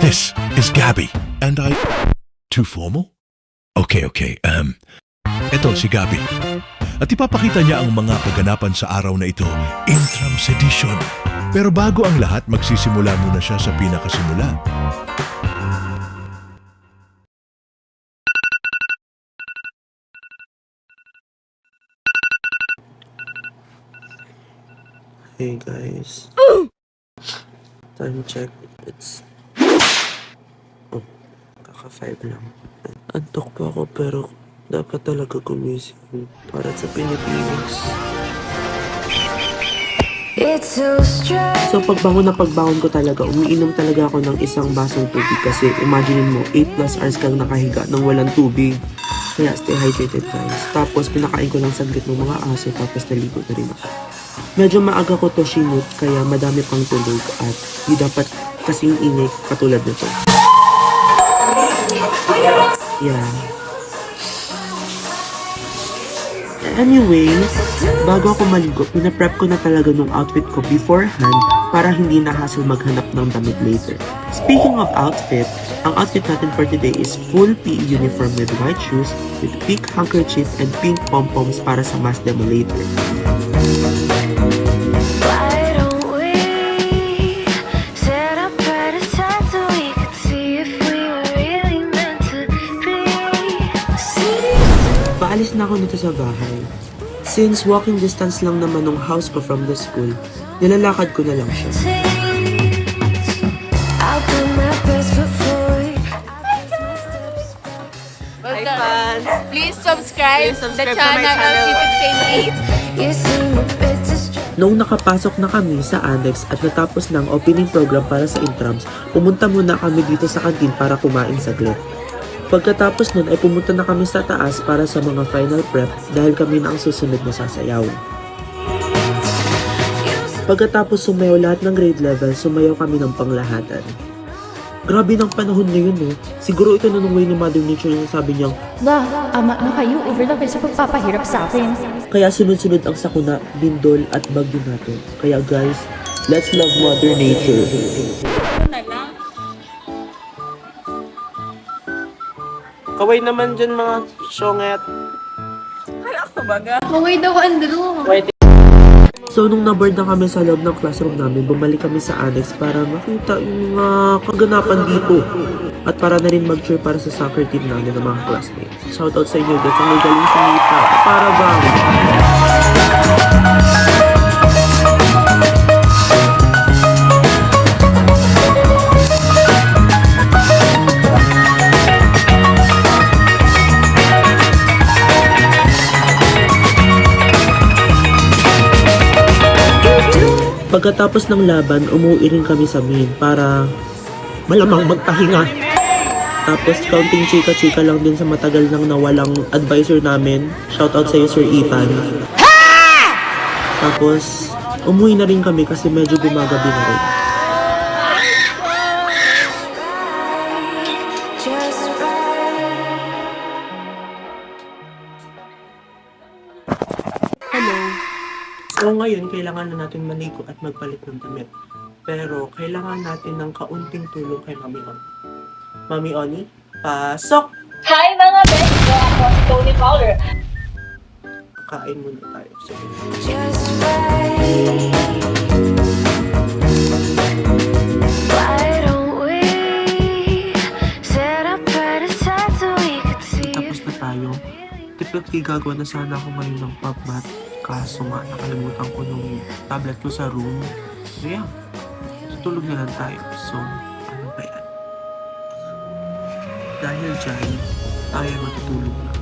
This is Gabby, and I... Too formal? Okay, okay. Um, eto si Gabby. At ipapakita niya ang mga kaganapan sa araw na ito, Intrams Edition. Pero bago ang lahat, magsisimula muna siya sa pinakasimula. Hey guys. Time check. It's... Oh, kaka 5 lang. Antok pa ako pero dapat talaga gumising para sa Pilipinas. It's so pagbangon na pagbangon ko talaga, umiinom talaga ako ng isang basong tubig kasi imagine mo, 8 plus hours kang nakahiga ng walang tubig. Kaya stay hydrated guys. Tapos pinakain ko lang saglit ng mga aso tapos naligo na rin ako. Medyo maaga ko to sinut kaya madami pang tulog at di dapat kasing ingay katulad nito. Yeah. Anyway, bago ako maligo, pinaprep ko na talaga nung outfit ko beforehand para hindi na hassle maghanap ng damit later. Speaking of outfit, ang outfit natin for today is full PE uniform with white shoes, with pink handkerchief and pink pom-poms para sa mass demo later. Paalis na ako nito sa bahay. Since walking distance lang naman ng house ko from the school, nilalakad ko na lang siya. Hi, fans! Please subscribe, Please subscribe the channel, channel. of Citizen 8. You seem a bit distracted. Noong nakapasok na kami sa annex at natapos ng opening program para sa intrams, pumunta muna kami dito sa kantin para kumain saglit. Pagkatapos nun ay pumunta na kami sa taas para sa mga final prep dahil kami na ang susunod na sasayaw. Pagkatapos sumayaw lahat ng grade level, sumayaw kami ng panglahatan. Grabe ng panahon ngayon no. Siguro ito na nung way ni Mother Nature yung sabi niyang Lah, ama na kayo, over na kayo sa pagpapahirap sa akin. Kaya sunod-sunod ang sakuna, bindol at bagyo natin. Kaya guys, let's love Mother Nature. Kaway naman dyan mga syonget. Maway daw, Andrew. So nung naboard na kami sa loob ng classroom namin, bumalik kami sa annex para makita yung mga kaganapan dito. At para na rin mag-cheer para sa soccer team namin ng mga classmates. Shoutout sa inyo, guys. Ang may galing sa mita. Para bang? Pagkatapos ng laban, umuwi rin kami sa main para malamang magpahinga. Tapos counting chika-chika lang din sa matagal nang nawalang advisor namin. Shoutout sa iyo Sir Ethan. Tapos umuwi na rin kami kasi medyo gumagabi na rin. So ngayon, kailangan na natin maligo at magpalit ng damit. Pero kailangan natin ng kaunting tulong kay Mami Oni. Mami Oni, pasok! Hi mga best ko! Ako si Tony Fowler. Kain muna tayo. Just so could see Tapos na tayo. Typically gagawa na sana ako ngayon ng pub mat. Kaso nga, nakalimutan ko nung tablet ko sa room. So yeah, tutulog na lang tayo. So, ano ba yan? Dahil dyan, tayo ay matutulog na.